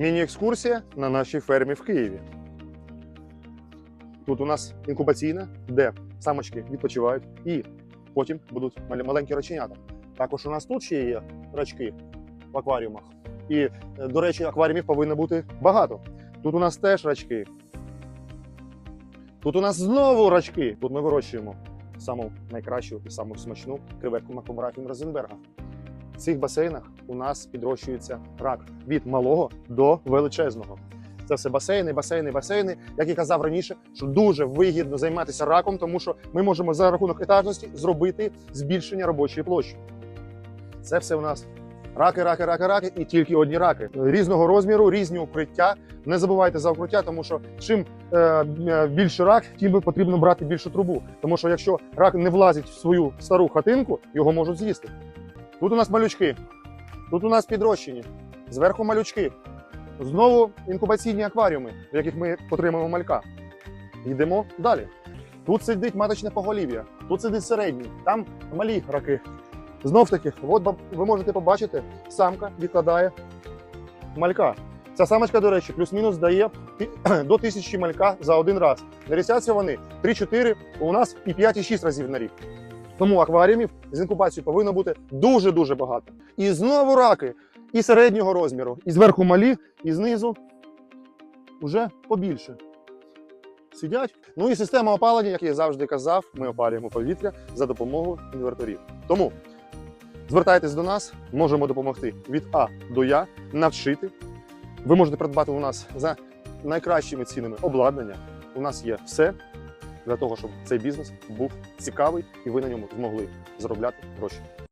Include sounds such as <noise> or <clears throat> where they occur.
Міні-екскурсія на нашій фермі в Києві. Тут у нас інкубаційна, де самочки відпочивають і потім будуть маленькі раченята. Також у нас тут ще є рачки в акваріумах. І, е, до речі, акваріумів повинно бути багато. Тут у нас теж рачки. Тут у нас знову рачки. Тут ми вирощуємо саму найкращу і саму смачну креветку Макомарафін Розенберга. Цих басейнах у нас підрощується рак від малого до величезного. Це все басейни, басейни, басейни. Як і казав раніше, що дуже вигідно займатися раком, тому що ми можемо за рахунок етажності зробити збільшення робочої площі. Це все у нас раки, раки, раки, раки і тільки одні раки різного розміру, різні укриття. Не забувайте за укриття, тому що чим е, е, більше рак, тим потрібно брати більшу трубу. Тому що якщо рак не влазить в свою стару хатинку, його можуть з'їсти. Тут у нас малючки, тут у нас підрощені, зверху малючки. Знову інкубаційні акваріуми, в яких ми отримуємо малька. Йдемо далі. Тут сидить маточне поголів'я, тут сидить середній, там малі раки. Знов таки, от ви можете побачити, самка відкладає малька. Ця самочка, до речі, плюс-мінус дає <clears throat> до тисячі малька за один раз. Нарісяться вони 3-4, у нас і 5, і 6 разів на рік. Тому акваріумів з інкубацією повинно бути дуже-дуже багато. І знову раки, і середнього розміру, і зверху малі, і знизу вже побільше. Сидять. Ну і система опалення, як я завжди казав, ми опалюємо повітря за допомогою інверторів. Тому звертайтесь до нас, можемо допомогти від А до Я, навчити. Ви можете придбати у нас за найкращими цінами обладнання. У нас є все для того, щоб цей бізнес був цікавий і ви на ньому змогли заробляти гроші.